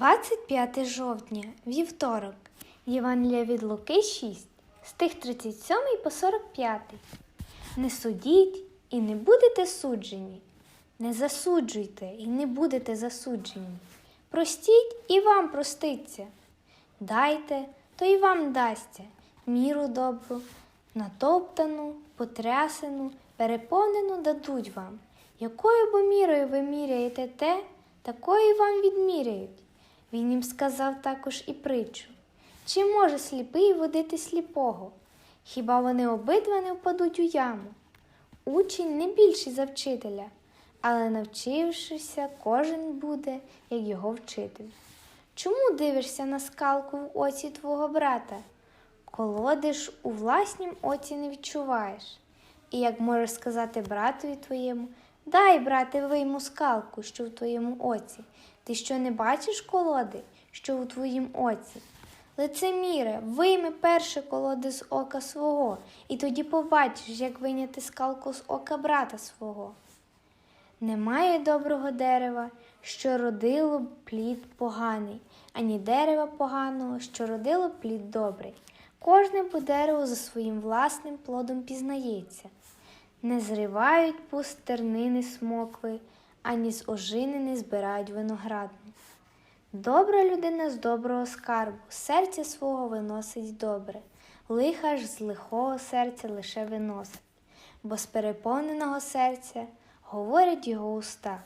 25 жовтня, вівторок, Євангелія від Луки 6, стих 37 по 45. Не судіть і не будете суджені, не засуджуйте і не будете засуджені. Простіть і вам проститься. Дайте, то і вам дасться міру добру, натоптану, потрясену, переповнену дадуть вам. Якою бо мірою ви міряєте те, такою вам відміряють. Він їм сказав також і притчу. Чи може сліпий водити сліпого? Хіба вони обидва не впадуть у яму? Учень не більший за вчителя, але навчившися, кожен буде, як його вчитель. Чому дивишся на скалку в оці твого брата? Колоди ж у власнім оці не відчуваєш. І як можеш сказати братові твоєму, дай, брате, вийму скалку, що в твоєму оці. Ти що не бачиш колоди, що у твоїм оці? Лицеміре, вийми перше колоди з ока свого, і тоді побачиш, як вийняти скалку з ока брата свого. Немає доброго дерева, що родило плід поганий, ані дерева поганого, що родило плід добрий. Кожне по дереву за своїм власним плодом пізнається. Не зривають пустернини смокви, ані з ожини не збирають виноградну. Добра людина з доброго скарбу, серця свого виносить добре, лиха ж з лихого серця лише виносить, бо з переповненого серця говорять його уста.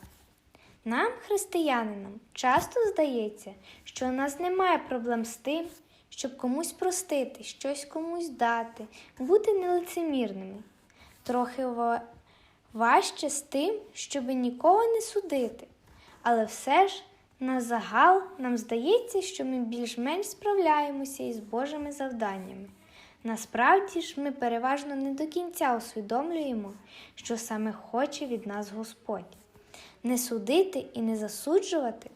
Нам, християнинам, часто здається, що у нас немає проблем з тим, щоб комусь простити, щось комусь дати, бути нелицемірними. Трохи важче з тим, щоб нікого не судити. Але все ж на загал нам здається, що ми більш-менш справляємося із Божими завданнями. Насправді ж ми переважно не до кінця усвідомлюємо, що саме хоче від нас Господь. Не судити і не засуджувати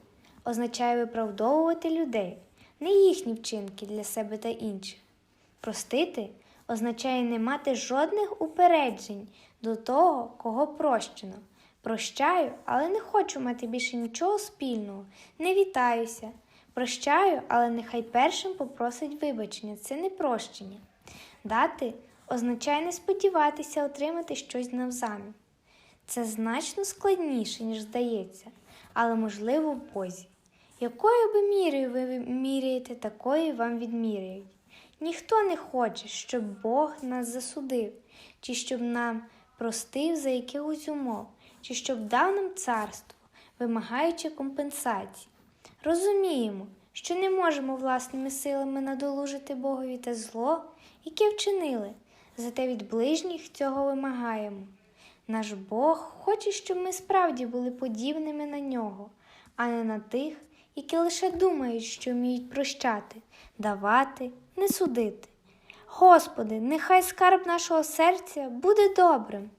означає виправдовувати людей, не їхні вчинки для себе та інших. Простити означає не мати жодних упереджень до того, кого прощено. Прощаю, але не хочу мати більше нічого спільного. Не вітаюся. Прощаю, але нехай першим попросить вибачення. Це не прощення. Дати означає не сподіватися отримати щось навзамін. Це значно складніше, ніж здається, але можливо в Бозі. Якою би мірою ви міряєте, такою вам відміряють. Ніхто не хоче, щоб Бог нас засудив, чи щоб нам простив за якихось умов, чи щоб дав нам царство, вимагаючи компенсації. Розуміємо, що не можемо власними силами надолужити Богові те зло, яке вчинили, зате від ближніх цього вимагаємо. Наш Бог хоче, щоб ми справді були подібними на нього, а не на тих, які лише думають, що вміють прощати, давати, не судити. Господи, нехай скарб нашого серця буде добрим.